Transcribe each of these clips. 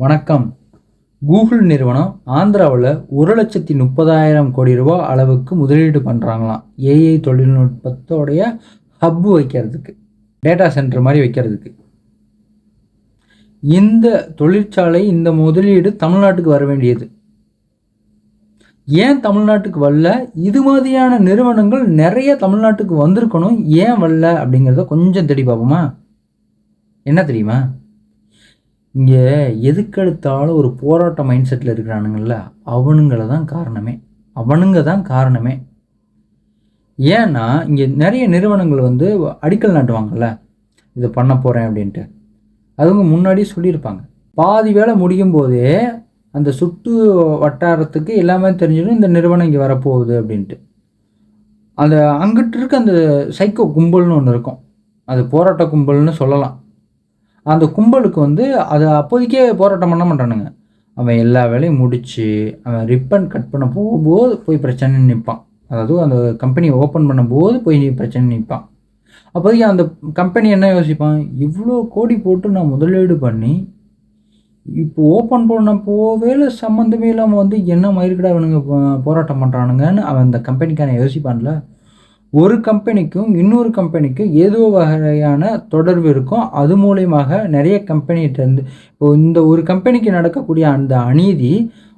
வணக்கம். கூகுள் நிறுவனம் ஆந்திராவில் ஒரு லட்சத்தி முப்பதாயிரம் கோடி ரூபா அளவுக்கு முதலீடு பண்ணுறாங்களாம் ஏஐ தொழில்நுட்பத்தோடைய ஹப்பு வைக்கிறதுக்கு டேட்டா சென்டர் மாதிரி வைக்கிறதுக்கு. இந்த தொழிற்சாலை இந்த முதலீடு தமிழ்நாட்டுக்கு வர வேண்டியது. ஏன் தமிழ்நாட்டுக்கு வரல? இது மாதிரியான நிறுவனங்கள் நிறைய தமிழ்நாட்டுக்கு வந்திருக்கணும். ஏன் வரல அப்படிங்கிறத கொஞ்சம் தேடி பார்ப்போமா? என்ன தெரியுமா? இங்கே எதுக்கெடுத்தாலும் ஒரு போராட்ட மைண்ட் செட்டில் இருக்கிறானுங்கள்ல அவனுங்கள தான் காரணமே. அவனுங்க தான் காரணமே. ஏன்னா இங்கே நிறைய நிறுவனங்கள் வந்து அடிக்கல் நாட்டுவாங்கல்ல இதை பண்ண போகிறேன் அப்படின்ட்டு. அதுவங்க முன்னாடி சொல்லியிருப்பாங்க. பாதி வேலை முடியும் போதே அந்த சுற்று வட்டாரத்துக்கு எல்லாமே தெரிஞ்சிடும் இந்த நிறுவனம் இங்கே வரப்போகுது அப்படின்ட்டு. அந்த அங்கிட்டு இருக்க அந்த சைக்கோ கும்பல்னு ஒன்று இருக்கும். அது போராட்ட கும்பல்னு சொல்லலாம். அந்த கும்பலுக்கு வந்து அதை அப்போதைக்கே போராட்டம் பண்ண மாட்டானுங்க. அவன் எல்லா வேலையும் முடித்து அவன் ரிப்பன் கட் பண்ண போகும்போது போய் பிரச்சனை நிற்பான் அதாவது அந்த கம்பெனியை ஓப்பன் பண்ணும்போது போய் நீ பிரச்சனை நிற்பான் அப்போதைக்கு அந்த கம்பெனி என்ன யோசிப்பான்? இவ்வளோ கோடி போட்டு நான் முதலீடு பண்ணி இப்போ ஓப்பன் பண்ண போவேல சம்மந்தமே இல்லாமல் வந்து என்ன மயிருக்கடா அவனுங்க போ- போராட்டம் பண்ணுறானுங்கன்னு அவன் அந்த கம்பெனிக்கான யோசிப்பான்ல. ஒரு கம்பெனிக்கும் இன்னொரு கம்பெனிக்கும் ஏதோ வகையான தொடர்பு இருக்கும். அது மூலியமாக நிறைய கம்பெனிகிட்ட இருந்து இப்போ இந்த ஒரு கம்பெனிக்கு நடக்கக்கூடிய அந்த அநீதி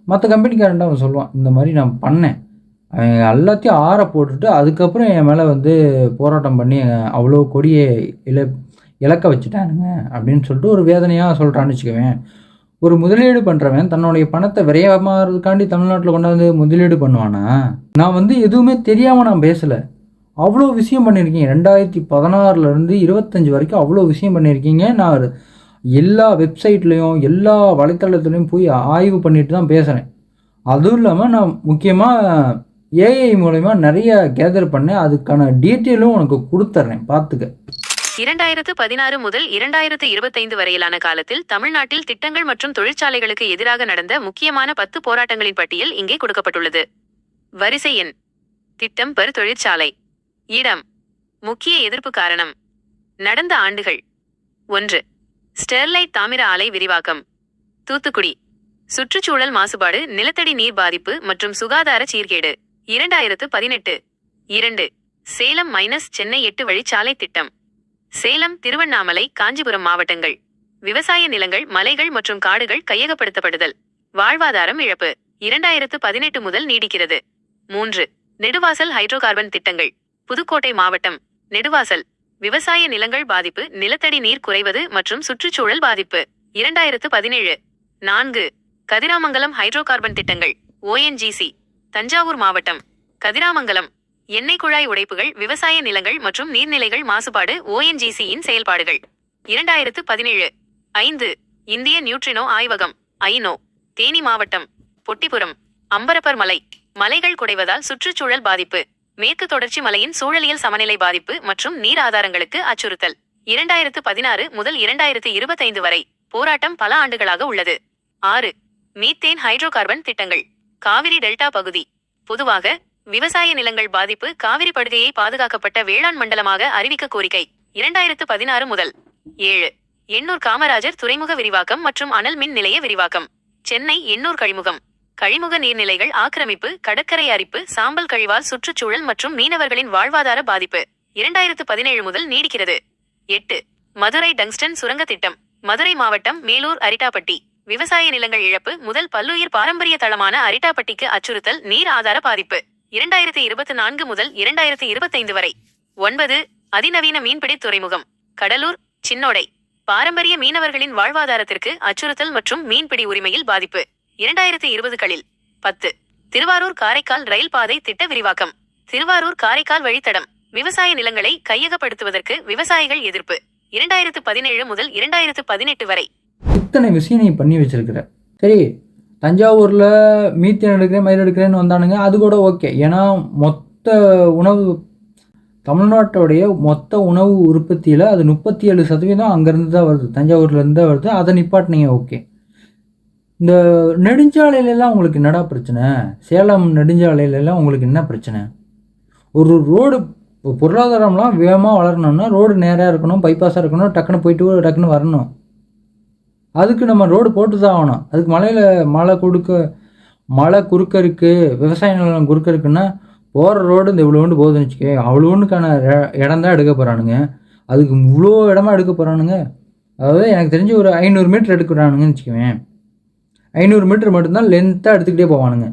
மற்ற கம்பெனிக்காரன்ட்ட அவன் சொல்லுவான் இந்த மாதிரி நான் பண்ணேன். அவன் எல்லாத்தையும் ஆற போட்டுட்டு அதுக்கப்புறம் என் மேலே வந்து போராட்டம் பண்ணி அவ்வளோ கொடியை இல இழக்க வச்சுட்டானுங்க அப்படின்னு சொல்லிட்டு ஒரு வேதனையாக சொல்கிறான்னு வச்சுக்கவேன் ஒரு முதலீடு பண்ணுறவன் தன்னுடைய பணத்தை விரையமாகிறதுக்காண்டி தமிழ்நாட்டில் கொண்டாந்து முதலீடு பண்ணுவானா? நான் வந்து எதுவுமே தெரியாமல் நான் பேசலை. அவ்வளோ விஷயம் பண்ணியிருக்கீங்க. ரெண்டாயிரத்தி பதினாறுலேருந்து இருபத்தஞ்சி வரைக்கும் அவ்வளோ விஷயம் பண்ணியிருக்கீங்க. நான் எல்லா வெப்சைட்லேயும் எல்லா வலைத்தளத்துலேயும் போய் ஆய்வு பண்ணிட்டு தான் பேசுகிறேன் அதுவும் இல்லாமல் நான் முக்கியமாக ஏஐ மூலயமா நிறைய கேதர் பண்ணேன். அதுக்கான டீட்டெயிலும் உனக்கு கொடுத்துட்றேன் பார்த்துக்க. இரண்டாயிரத்து பதினாறு முதல் இரண்டாயிரத்து இருபத்தைந்து வரையிலான காலத்தில் தமிழ்நாட்டில் திட்டங்கள் மற்றும் தொழிற்சாலைகளுக்கு எதிராக நடந்த முக்கியமான பத்து போராட்டங்களின் பட்டியல் இங்கே கொடுக்கப்பட்டுள்ளது. வரிசை எண். திட்டம் பெரு தொழிற்சாலை. இடம். முக்கிய எதிர்ப்பு காரணம். நடந்த ஆண்டுகள். ஒன்று. ஸ்டெர்லைட் தாமிர ஆலை விரிவாக்கம். தூத்துக்குடி. சுற்றுச்சூழல் மாசுபாடு நிலத்தடி நீர் பாதிப்பு மற்றும் சுகாதார சீர்கேடு. இரண்டாயிரத்து பதினெட்டு. இரண்டு. சேலம் மைனஸ் சென்னை எட்டு வழிச்சாலை திட்டம். சேலம் திருவண்ணாமலை காஞ்சிபுரம் மாவட்டங்கள். விவசாய நிலங்கள் மலைகள் மற்றும் காடுகள் கையகப்படுத்தப்படுதல். வாழ்வாதாரம் இழப்பு. இரண்டாயிரத்து பதினெட்டு முதல் நீடிக்கிறது. மூன்று. நெடுவாசல் ஹைட்ரோ கார்பன் திட்டங்கள். புதுக்கோட்டை மாவட்டம் நெடுவாசல். விவசாய நிலங்கள் பாதிப்பு நிலத்தடி நீர் குறைவது மற்றும் சுற்றுச்சூழல் பாதிப்பு. இரண்டாயிரத்து பதினேழு. நான்கு. கதிராமங்கலம் ஹைட்ரோ கார்பன் திட்டங்கள் ஓஎன்ஜிசி தஞ்சாவூர் மாவட்டம் கதிராமங்கலம். எண்ணெய் குழாய் உடைப்புகள் விவசாய நிலங்கள் மற்றும் நீர்நிலைகள் மாசுபாடு ஓஎன்ஜிசியின் செயல்பாடுகள். இரண்டாயிரத்து பதினேழு. ஐந்து. இந்திய நியூட்ரினோ ஆய்வகம் ஐநோ தேனி மாவட்டம் பொட்டிபுரம் அம்பரப்பர் மலை மலைகள் குடைவதால் சுற்றுச்சூழல் பாதிப்பு. மேற்கு தொடர்ச்சி மலையின் சூழலியல் சமநிலை பாதிப்பு மற்றும் நீர் ஆதாரங்களுக்கு அச்சுறுத்தல். இரண்டாயிரத்து பதினாறு முதல் இரண்டாயிரத்து இருபத்தைந்து வரை போராட்டம் பல ஆண்டுகளாக உள்ளது. ஆறு. மீத்தேன் ஹைட்ரோ கார்பன் திட்டங்கள். காவிரி டெல்டா பகுதி. பொதுவாக விவசாய நிலங்கள் பாதிப்பு காவிரி படுகையை பாதுகாக்கப்பட்ட வேளாண் மண்டலமாக அறிவிக்க கோரிக்கை. இரண்டாயிரத்து பதினாறு முதல். ஏழு. எண்ணூர் காமராஜர் துறைமுக விரிவாக்கம் மற்றும் அனல் மின் நிலைய விரிவாக்கம். சென்னை எண்ணூர் கழிமுகம். கழிமுக நீர்நிலைகள் ஆக்கிரமிப்பு கடற்கரை அரிப்பு சாம்பல் கழிவால் சுற்றுச்சூழல் மற்றும் மீனவர்களின் வாழ்வாதார பாதிப்பு இரண்டாயிரத்து பதினேழு முதல் நீடிக்கிறது. எட்டு மதுரை டங்ஸ்டன் சுரங்க திட்டம் மதுரை மாவட்டம் மேலூர் அரிட்டாப்பட்டி விவசாய நிலங்கள் இழப்பு முதல் பல்லுயிர் பாரம்பரிய தளமான அரிட்டாப்பட்டிக்கு அச்சுறுத்தல் நீர் ஆதார பாதிப்பு இரண்டாயிரத்தி இருபத்தி நான்கு முதல் இரண்டாயிரத்தி இருபத்தைந்து வரை. ஒன்பது அதிநவீன மீன்பிடி துறைமுகம் கடலூர் சின்னோடை பாரம்பரிய மீனவர்களின் வாழ்வாதாரத்திற்கு அச்சுறுத்தல் மற்றும் மீன்பிடி உரிமையில் பாதிப்பு. இரண்டாயிரத்தி இருபதுகளில் பத்து. திருவாரூர் காரைக்கால் ரயில் பாதை திட்ட விரிவாக்கம். திருவாரூர் காரைக்கால் வழித்தடம். விவசாய நிலங்களை கையகப்படுத்துவதற்கு விவசாயிகள் எதிர்ப்பு. இரண்டாயிரத்து பதினேழு முதல் இரண்டாயிரத்து பதினெட்டு வரை. இத்தனை விஷயம் நீ பண்ணி வச்சிருக்கிற. சரி தஞ்சாவூரில் மீத்தேன் எடுக்கிறேன் மயில் எடுக்கிறேன்னு வந்தானுங்க அது கூட ஓகே. ஏன்னா மொத்த உணவு தமிழ்நாட்டோடைய மொத்த உணவு உற்பத்தியில் அது முப்பத்தி ஏழு சதவீதம் அங்கேருந்து தான் வருது. தஞ்சாவூர்லேருந்து தான் வருது. அதை நிப்பாட்டினீங்க ஓகே. இந்த நெடுஞ்சாலையிலலாம் உங்களுக்கு என்னடா பிரச்சனை? சேலம் நெடுஞ்சாலையிலலாம் உங்களுக்கு என்ன பிரச்சனை? ஒரு ரோடு இப்போ பொருளாதாரம்லாம் வேகமாக வளரணும்னா ரோடு நேராக இருக்கணும் பைபாஸாக இருக்கணும் டக்குன்னு போயிட்டு டக்குன்னு வரணும். அதுக்கு நம்ம ரோடு போட்டு தான் ஆகணும். அதுக்கு மலையில் மழை கொடுக்க மழை குறுக்க இருக்குது விவசாய நிலம் குறுக்க இருக்குன்னா போகிற ரோடு இந்த இவ்வளோண்டு போகுதுன்னு வச்சுக்கே அவ்வளோண்டுக்கான இடம் தான் எடுக்க போகிறானுங்க அதுக்கு இவ்வளோ இடமா எடுக்க போகிறானுங்க அதாவது எனக்கு தெரிஞ்சு ஒரு ஐநூறு மீட்டர் எடுக்கிறானுங்கன்னு வச்சுக்குவேன் ஐநூறு மீட்டர் மட்டும்தான் லென்த்தாக எடுத்துக்கிட்டே போவானுங்க.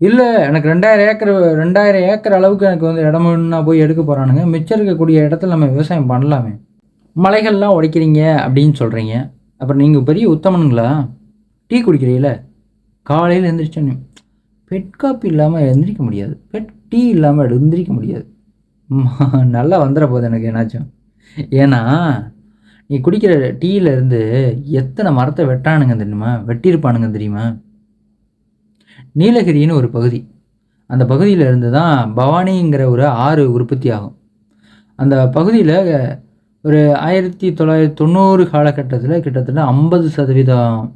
இல்லை எனக்கு ரெண்டாயிரம் ஏக்கர் ரெண்டாயிரம் ஏக்கர் அளவுக்கு எனக்கு வந்து இடம் வேணும்னா போய் எடுக்க போகிறானுங்க மிச்சம் இருக்கக்கூடிய இடத்துல நம்ம விவசாயம் பண்ணலாமே. மலைகள்லாம் உடைக்கிறீங்க அப்படின்னு சொல்கிறீங்க அப்புறம் நீங்கள் பெரிய உத்தமனுங்களா? டீ குடிக்கிறீங்கள? காலையில் எழுந்திரிச்சோன்னு பெட் காப்பி இல்லாமல் எழுந்திரிக்க முடியாது. பெட் டீ இல்லாமல் எழுந்திரிக்க முடியாது. நல்லா வந்துட போகுது எனக்கு என்னாச்சும். ஏன்னா நீ குடிக்கிற டீயிலருந்து எத்தனை மரத்தை வெட்டானுங்க தெரியுமா? வெட்டியிருப்பானுங்க தெரியுமா? நீலகிரின்னு ஒரு பகுதி. அந்த பகுதியில் இருந்து தான் பவானிங்கிற ஒரு ஆறு உற்பத்தி ஆகும். அந்த பகுதியில் ஒரு ஆயிரத்தி தொள்ளாயிரத்தி தொண்ணூறு காலகட்டத்தில் கிட்டத்தட்ட ஐம்பது சதவீதம்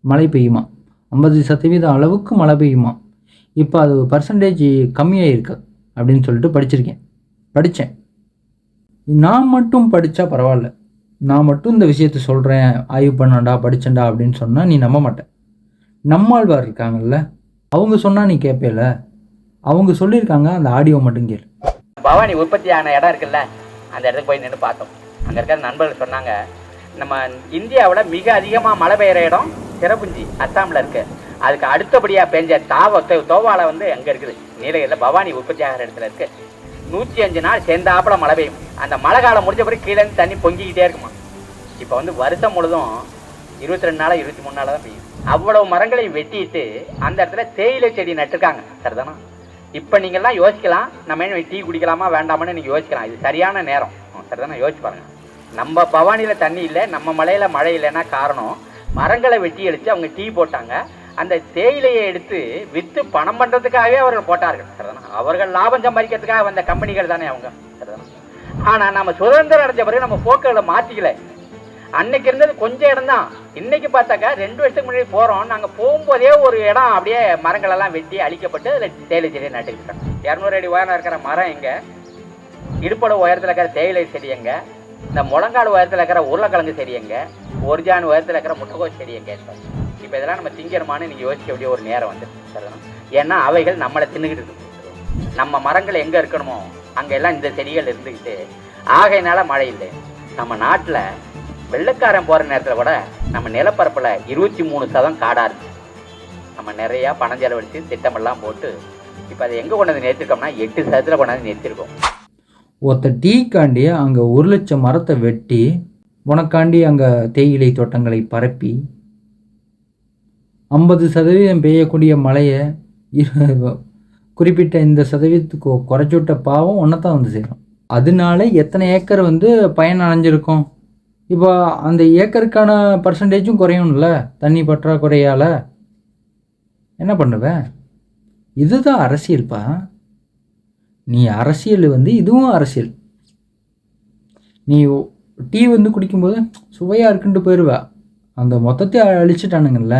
மழை பெய்யுமா? ஐம்பது சதவீதம் அளவுக்கு மழை பெய்யுமா? இப்போ அது பர்சன்டேஜ் கம்மியாக இருக்கு அப்படின்னு சொல்லிட்டு படிச்சிருக்கேன். படித்தேன் நான் மட்டும் படித்தா பரவாயில்ல. நான் மட்டும் இந்த விஷயத்த சொல்கிறேன் ஆய்வு பண்ணண்டா படிச்சேன்டா அப்படின்னு சொன்னால் நீ நம்ப மாட்டேன். நம்மாழ்வார் இருக்காங்கல்ல அவங்க சொன்னால் நீ கேட்பேல அவங்க சொல்லியிருக்காங்க அந்த ஆடியோ மட்டும் கேள். பவானி உற்பத்தியான இடம் இருக்குல்ல அந்த இடத்துக்கு போய் நின்று பார்த்தோம். அங்கே இருக்கிற நண்பர்கள் சொன்னாங்க நம்ம இந்தியாவோட மிக அதிகமாக மழை பெய்கிற இடம் சிறப்புஞ்சி அஸ்ஸாமில் இருக்கு. அதுக்கு அடுத்தபடியாக பெஞ்ச தாவ தோவாலை வந்து அங்கே இருக்குது. நீலகிரியில் பவானி உற்பத்தி ஆகிற இடத்துல இருக்குது நூற்றி அஞ்சு நாள் சேர்ந்தாப்புல மழை பெய்யும். அந்த மழை காலம் முடிஞ்ச பிறகு கீழே இருந்து தண்ணி பொங்கிக்கிட்டே இருக்குமா? இப்போ வந்து வருஷம் முழுதும் இருபத்தி ரெண்டு நாளா இருபத்தி மூணு நாளா தான் பெய்யும். அவ்வளவு மரங்களையும் வெட்டிட்டு அந்த இடத்துல தேயிலை செடி நட்டுருக்காங்க. சரிதானா? இப்போ நீங்கள்லாம் யோசிக்கலாம். நம்ம என்ன டீ குடிக்கலாமா வேண்டாமான்னு நீங்கள் யோசிக்கலாம். இது சரியான நேரம். சரிதானா? யோசிச்சு பாருங்க. நம்ம பவானியில் தண்ணி இல்லை நம்ம மலையில் மழை இல்லைன்னா காரணம் மரங்களை வெட்டி அடித்து அவங்க டீ போட்டாங்க. அந்த தேயிலையை எடுத்து விற்று பணம் பண்ணுறதுக்காகவே அவர்கள் போட்டார்கள். சரிதானா? அவர்கள் லாபம் சம்பாதிக்கிறதுக்காக வந்த கம்பெனிகள் தானே அவங்க. சரிதானா? ஆனால் நம்ம சுதந்திரம் அடைஞ்ச பிறகு நம்ம போக்குகளை மாற்றிக்கல அன்னைக்கு இருந்தது கொஞ்சம் இடம் தான். இன்னைக்கு பார்த்தாக்கா ரெண்டு வருஷத்துக்கு முன்னாடி போகிறோம் நாங்கள் போகும்போதே ஒரு இடம் அப்படியே மரங்கள் எல்லாம் வெட்டி அழிக்கப்பட்டு அதில் தேயிலை செடியை நட்டுக்கிட்டோம். இரநூறு அடி உயரம் இருக்கிற மரம் எங்க? இடுப்பட உயரத்தில் இருக்கிற தேயிலை செடி எங்க? இந்த முழங்கால் உயரத்தில் இருக்கிற உருளைக்கிழங்கு செடி எங்க? ஒரு ஜான் உயரத்தில் இருக்கிற முட்டைக்கோஸ் செடி எங்க? இப்போ இதெல்லாம் நம்ம திங்கிறமானு நீங்கள் யோசிக்க வேண்டிய ஒரு நேரம் வந்து சரிதானா? ஏன்னா அவைகள் நம்மளை தின்னுக்கிட்டு இருக்கு. நம்ம மரங்கள் எங்கே இருக்கணுமோ அங்கெல்லாம் இந்த செடிகள் இருந்துக்கிட்டு ஆகையினால மழை இல்லை. நம்ம நாட்டில் வெள்ளைக்காரன் போகிற நேரத்தில் கூட நம்ம நிலப்பரப்பில் இருபத்தி மூணு சதம் காடாக இருக்கு. நம்ம நிறையா பணம் செலவழித்து திட்டமெல்லாம் போட்டு இப்போ அதை எங்கே கொண்டாந்து நிறுத்திருக்கோம்னா எட்டு சதத்தில் கொண்டாந்து நிறுத்திருக்கோம் ஒருத்த டீக்காண்டி அங்கே ஒரு லட்சம் மரத்தை வெட்டி உனக்காண்டி அங்கே தேயிலை தோட்டங்களை பரப்பி ஐம்பது சதவீதம் பெய்யக்கூடிய மழையை குறிப்பிட்ட இந்த சதவீதத்துக்கு குறைச்சிவிட்ட பாவம் ஒன்றை தான் வந்து சேரும். அதனால எத்தனை ஏக்கர் வந்து பயன் அடைஞ்சிருக்கும்? இப்போ அந்த ஏக்கருக்கான பர்சன்டேஜும் குறையும்ல தண்ணி பற்றாக்குறையால். என்ன பண்ணுவ? இதுதான் அரசியல்ப்பா நீ அரசியல் வந்து இதுவும் அரசியல். நீ டீ வந்து குடிக்கும்போது சுவையாக இருக்குன்ட்டு போயிடுவ அந்த மொத்தத்தை அழிச்சிட்டானுங்கல்ல.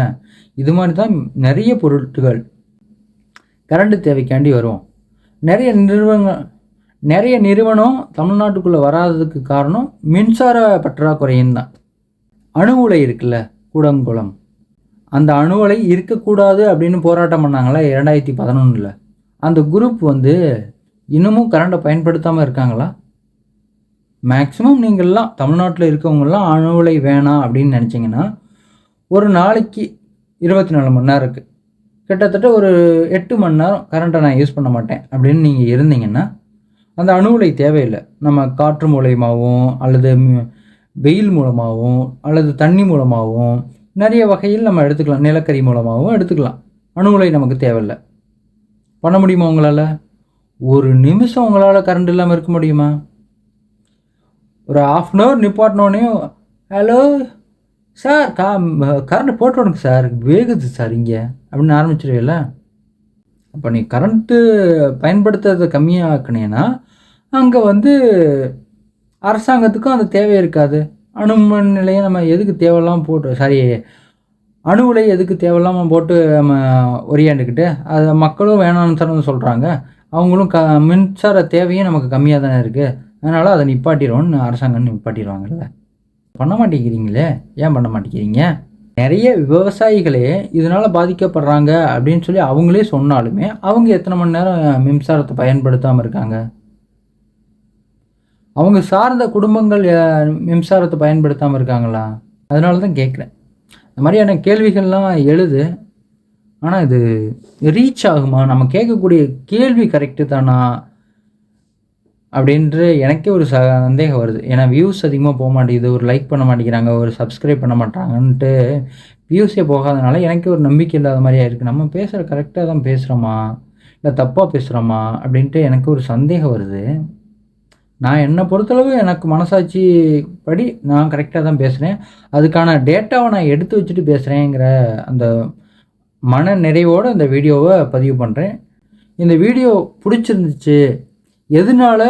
இது மாதிரி தான் நிறைய பொருட்கள் கரண்ட் தேவைக்காண்டி வரும் நிறைய நிறுவனங்கள் நிறைய நிறுவனம் தமிழ்நாட்டுக்குள்ளே வராததுக்கு காரணம் மின்சார பற்றாக்குறையும் தான். அணு உலை இருக்குல்ல கூடங்குளம். அந்த அணு உலை இருக்கக்கூடாது அப்படின்னு போராட்டம் பண்ணாங்களா இரண்டாயிரத்தி பதினொன்றில் அந்த குரூப் வந்து இன்னமும் கரண்ட்டை பயன்படுத்தாமல் இருக்காங்களா? மேக்ஸிமம் நீங்கள்லாம் தமிழ்நாட்டில் இருக்கவங்கெல்லாம் அணு உலை வேணாம் அப்படின்னு நினச்சிங்கன்னா ஒரு நாளைக்கு இருபத்தி நாலு மணி நேரம் இருக்குது கிட்டத்தட்ட ஒரு எட்டு மணி நேரம் கரண்ட்டை நான் யூஸ் பண்ண மாட்டேன். அப்படின்னு நீங்கள் இருந்தீங்கன்னா அந்த அணு உலை தேவையில்லை. நம்ம காற்று மூலயமாகவும் அல்லது வெயில் மூலமாகவும் அல்லது தண்ணி மூலமாகவும் நிறைய வகையில் நம்ம எடுத்துக்கலாம். நிலக்கரி மூலமாகவும் எடுத்துக்கலாம். அணு உலை நமக்கு தேவையில்லை. பண்ண முடியுமா உங்களால்? ஒரு நிமிஷம் உங்களால் கரண்ட் இல்லாமல் இருக்க முடியுமா? ஒரு ஆஃப் அன் ஹவர் நிப்பாட்டினோடனே ஹலோ சார் கா கரண்ட்டு போட்டு விடுங்க சார். வேகுது சார் இங்கே. அப்படின்னு ஆரம்பிச்சிருவேல. அப்போ நீ கரண்ட்டு பயன்படுத்துறதை கம்மியாக்குனேன்னா அங்கே வந்து அரசாங்கத்துக்கும் அந்த தேவை இருக்காது. அணுமன் நிலையை நம்ம எதுக்கு தேவையில்லாமல் போட்டு சாரி அணு உலை எதுக்கு தேவையில்லாமல் போட்டு நம்ம ஒரியாண்டுக்கிட்டு அதை மக்களும் வேணாம்னு தானே சொல்கிறாங்க அவங்களும் க மின்சார தேவையும் நமக்கு கம்மியாக தானே இருக்குது அதனால் அதை நிப்பாட்டிடுவோன்னு அரசாங்கம் நிப்பாட்டிடுவாங்கல்ல. பண்ண மாட்டேங்கிறீங்களே? ஏன் பண்ண மாட்டேங்கிறீங்க? நிறைய விவசாயிகளே இதனால் பாதிக்கப்படுறாங்க அப்படின்னு சொல்லி அவங்களே சொன்னாலுமே அவங்க எத்தனை மணி நேரம் மின்சாரத்தை பயன்படுத்தாமல் இருக்காங்க? அவங்க சார்ந்த குடும்பங்கள் மின்சாரத்தை பயன்படுத்தாமல் இருக்காங்களா? அதனால தான் கேட்குறேன். இந்த மாதிரியான கேள்விகள்லாம் எழுது. ஆனால் இது ரீச் ஆகுமா? நம்ம கேட்கக்கூடிய கேள்வி கரெக்டு தானா? அப்படின்ற எனக்கே ஒரு ச சந்தேகம் வருது. ஏன்னா வியூஸ் அதிகமாக போக மாட்டேங்குது. ஒரு லைக் பண்ண மாட்டேங்கிறாங்க. ஒரு சப்ஸ்கிரைப் பண்ண மாட்டாங்கன்ட்டு வியூஸே போகாதனால எனக்கே ஒரு நம்பிக்கை இல்லாத மாதிரியாக இருக்குது நம்ம பேசுகிற கரெக்டாக தான் பேசுகிறோமா இல்லை தப்பாக பேசுகிறோமா அப்படின்ட்டு எனக்கு ஒரு சந்தேகம் வருது. நான் என்னை பொறுத்தளவு எனக்கு மனசாட்சி படி நான் கரெக்டாக தான் பேசுகிறேன் அதுக்கான டேட்டாவை நான் எடுத்து வச்சுட்டு பேசுகிறேங்கிற அந்த மன நிறைவோடு இந்த வீடியோவை பதிவு பண்ணுறேன் இந்த வீடியோ பிடிச்சிருந்துச்சு எதனால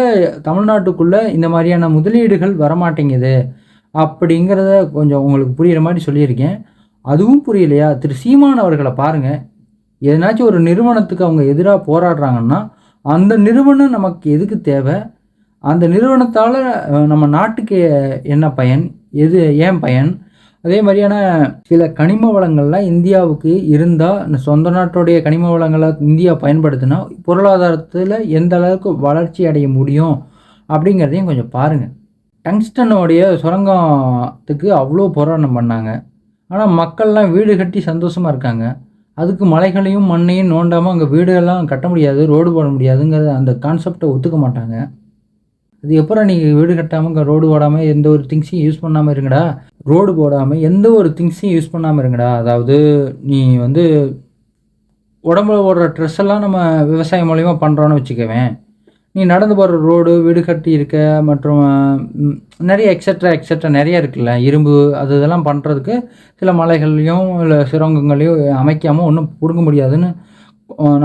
தமிழ்நாட்டுக்குள்ளே இந்த மாதிரியான முதலீடுகள் வரமாட்டேங்குது அப்படிங்கிறத கொஞ்சம் உங்களுக்கு புரிகிற மாதிரி சொல்லியிருக்கேன். அதுவும் புரியலையா? திரு. சீமான் அவர்களை பாருங்கள் எதனாச்சும் ஒரு நிறுவனத்துக்கு அவங்க எதிராக போராடுறாங்கன்னா அந்த நிறுவனம் நமக்கு எதுக்கு தேவை? அந்த நிறுவனத்தால் நம்ம நாட்டுக்கு என்ன பயன்? எது ஏன் பயன்? அதே மாதிரியான சில கனிம வளங்கள்லாம் இந்தியாவுக்கு இருந்தால் சொந்த நாட்டுடைய கனிம வளங்களை இந்தியா பயன்படுத்தினா பொருளாதாரத்தில் எந்த அளவுக்கு வளர்ச்சி அடைய முடியும் அப்படிங்கிறதையும் கொஞ்சம் பாருங்கள் டங்ஸ்டனுடைய சுரங்கத்துக்கு அவ்வளோ போராட்டம் பண்ணாங்க. ஆனால் மக்கள்லாம் வீடு கட்டி சந்தோஷமாக இருக்காங்க. அதுக்கு மலைகளையும் மண்ணையும் நோண்டாமல் அங்கே வீடுகள்லாம் கட்ட முடியாது ரோடு போட முடியாதுங்கிற அந்த கான்செப்டை ஒத்துக்க மாட்டாங்க. அது எப்போ நீங்கள் வீடு கட்டாமல் ரோடு ஓடாமல் எந்த ஒரு திங்ஸையும் யூஸ் பண்ணாமல் இருங்கடா. ரோடு போடாமல் எந்த ஒரு திங்ஸையும் யூஸ் பண்ணாமல் இருங்கடா. அதாவது நீ வந்து உடம்புல ஓடுற ட்ரெஸ் எல்லாம் நம்ம விவசாயம் மூலயமா பண்ணுறோன்னு வச்சுக்கவேன் நீ நடந்து போகிற ரோடு வீடு கட்டி இருக்க மற்றும் நிறைய எக்ஸட்ரா எக்ஸட்ரா நிறைய இருக்குல்ல. இரும்பு அது இதெல்லாம் பண்ணுறதுக்கு சில மலைகள்லையும் இல்லை சுரங்கங்களையும் அமைக்காமல் ஒன்றும் பிடுங்க முடியாதுன்னு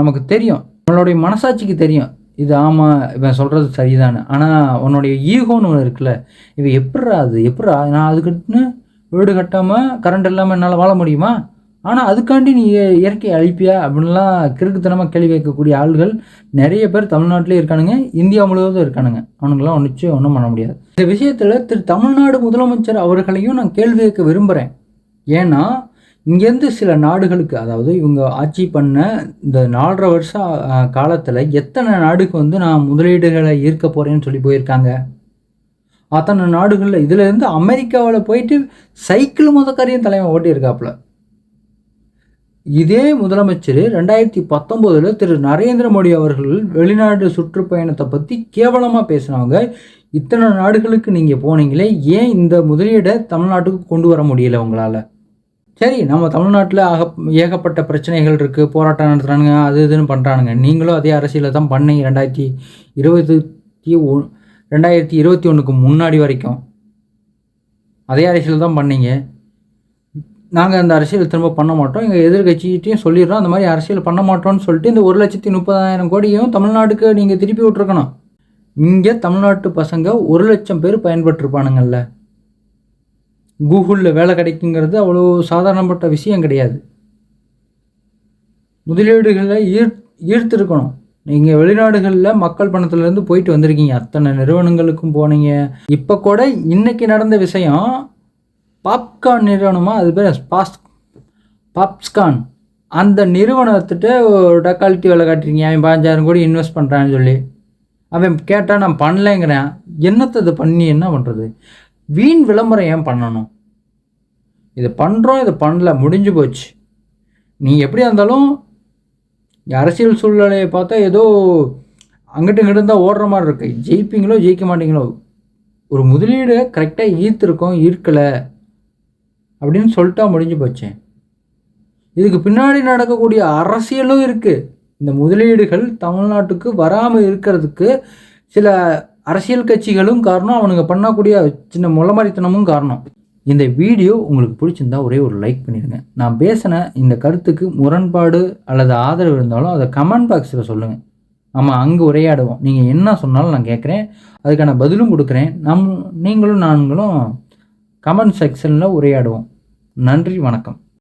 நமக்கு தெரியும். நம்மளுடைய மனசாட்சிக்கு தெரியும். இது ஆமாம் இவன் சொல்கிறது சரிதான். ஆனால் உன்னுடைய ஈகோன்னு ஒன்று இருக்குல்ல இவன் எப்பட்றா அது? எப்பட்றா நான் அதுக்குன்னு வீடு கட்டாமல் கரண்ட் இல்லாமல் என்னால் வாழ முடியுமா? ஆனால் அதுக்காண்டி நீ இயற்கையை அழிப்பியா? அப்படின்லாம் கிறுக்குத்தனமாக கேள்வி கேட்கக்கூடிய ஆள்கள் நிறைய பேர் தமிழ்நாட்டிலே இருக்கானுங்க இந்தியா முழுவதும் இருக்கானுங்க. அவனுங்களாம் ஒன்றுச்சு ஒன்றும் பண்ண முடியாது. இந்த விஷயத்தில் திரு தமிழ்நாடு முதலமைச்சர் அவர்களையும் நான் கேள்வி கேட்க விரும்புகிறேன் ஏன்னா இங்கேருந்து சில நாடுகளுக்கு அதாவது இவங்க ஆட்சி பண்ண இந்த நாலரை வருஷம் காலத்தில் எத்தனை நாடுக்கு வந்து நான் முதலீடுகளை ஈர்க்க போகிறேன்னு சொல்லி போயிருக்காங்க? அத்தனை நாடுகளில் இதுலேருந்து அமெரிக்காவில் போயிட்டு சைக்கிள் முதக்காரையும் தலைவன் ஓட்டியிருக்காப்புல. இதே முதலமைச்சர் ரெண்டாயிரத்தி பத்தொம்போதில் திரு. நரேந்திர மோடி அவர்கள் வெளிநாடு சுற்றுப்பயணத்தை பற்றி கேவலமாக பேசினவங்க இத்தனை நாடுகளுக்கு நீங்கள் போனீங்களே ஏன் இந்த முதலீடை தமிழ்நாட்டுக்கு கொண்டு வர முடியல உங்களால்? சரி நம்ம தமிழ்நாட்டில் ஆக ஏகப்பட்ட பிரச்சனைகள் இருக்குது போராட்டம் நடத்துகிறானுங்க அது இதுன்னு பண்ணுறானுங்க நீங்களும் அதே அரசியலில் தான் பண்ணீங்க ரெண்டாயிரத்தி இருபத்தி ஒ ரெண்டாயிரத்தி இருபத்தி ஒன்றுக்கு முன்னாடி வரைக்கும் அதே அரசியல் தான் பண்ணீங்க. நாங்கள் அந்த அரசியல் திரும்ப பண்ண மாட்டோம். எங்கள் எதிர்கட்சிகிட்டையும் சொல்லிடுறோம். அந்த மாதிரி அரசியல் பண்ண மாட்டோம்னு சொல்லிட்டு இந்த ஒரு லட்சத்தி முப்பதாயிரம் கோடியும் தமிழ்நாட்டுக்கு நீங்கள் திருப்பி விட்ருக்கணும் இங்கே தமிழ்நாட்டு பசங்க ஒரு லட்சம் பேர் பயன்பட்டுருப்பானுங்கள்ல கூகுளில் வேலை கிடைக்குங்கிறது அவ்வளோ சாதாரணப்பட்ட விஷயம் கிடையாது. முதலீடுகளை ஈர் ஈர்த்திருக்கணும். நீங்கள் வெளிநாடுகளில் மக்கள் பணத்துலேருந்து போயிட்டு வந்திருக்கீங்க. அத்தனை நிறுவனங்களுக்கும் போனீங்க. இப்போ கூட இன்றைக்கி நடந்த விஷயம் பாப்கார்ன் நிறுவனமாக அது பேர் பாஸ் பாப்ஸ்கான். அந்த நிறுவனத்திட்ட ஒரு டக்காலிட்டி வேலை காட்டுறீங்க அவன் பாஞ்சாயிரம் கோடி இன்வெஸ்ட் பண்ணுறான்னு சொல்லி. அவன் கேட்டால் நான் பண்ணலைங்கிறேன். என்னத்தை இதை பண்ணி என்ன பண்ணுறது வீண் விளம்பரம் ஏன் பண்ணணும்? இதை பண்ணுறோம் இதை பண்ணல முடிஞ்சு போச்சு. நீ எப்படியா இருந்தாலும் அரசியல் சூழ்நிலையை பார்த்தா ஏதோ அங்கிட்டு இங்கிட்டு இருந்தால் ஓடுற மாதிரி இருக்கு. ஜெயிப்பீங்களோ ஜெயிக்க மாட்டீங்களோ ஒரு முதலீடு கரெக்டாக ஈர்த்திருக்கோம் ஈர்க்கலை அப்படின்னு சொல்லிட்டா முடிஞ்சு போச்சு. இதுக்கு பின்னாடி நடக்கக்கூடிய அரசியலும் இருக்குது இந்த முதலீடுகள் தமிழ்நாட்டுக்கு வராமல் இருக்கிறதுக்கு சில அரசியல் கட்சிகளும் காரணம் அவனுங்க பண்ணக்கூடிய சின்ன முளமாரித்தனமும் காரணம். இந்த வீடியோ உங்களுக்கு பிடிச்சிருந்தா ஒரே ஒரு லைக் பண்ணிடுங்க. நான் பேசின இந்த கருத்துக்கு முரண்பாடு அல்லது ஆதரவு இருந்தாலும் அதை கமெண்ட் பாக்ஸில் சொல்லுங்கள் ஆமாம் அங்கே உரையாடுவோம். நீங்கள் என்ன சொன்னாலும் நான் கேட்குறேன். அதுக்கான பதிலும் கொடுக்குறேன். நம் நீங்களும் நாங்களும் கமெண்ட் செக்ஷனில் உரையாடுவோம். நன்றி வணக்கம்.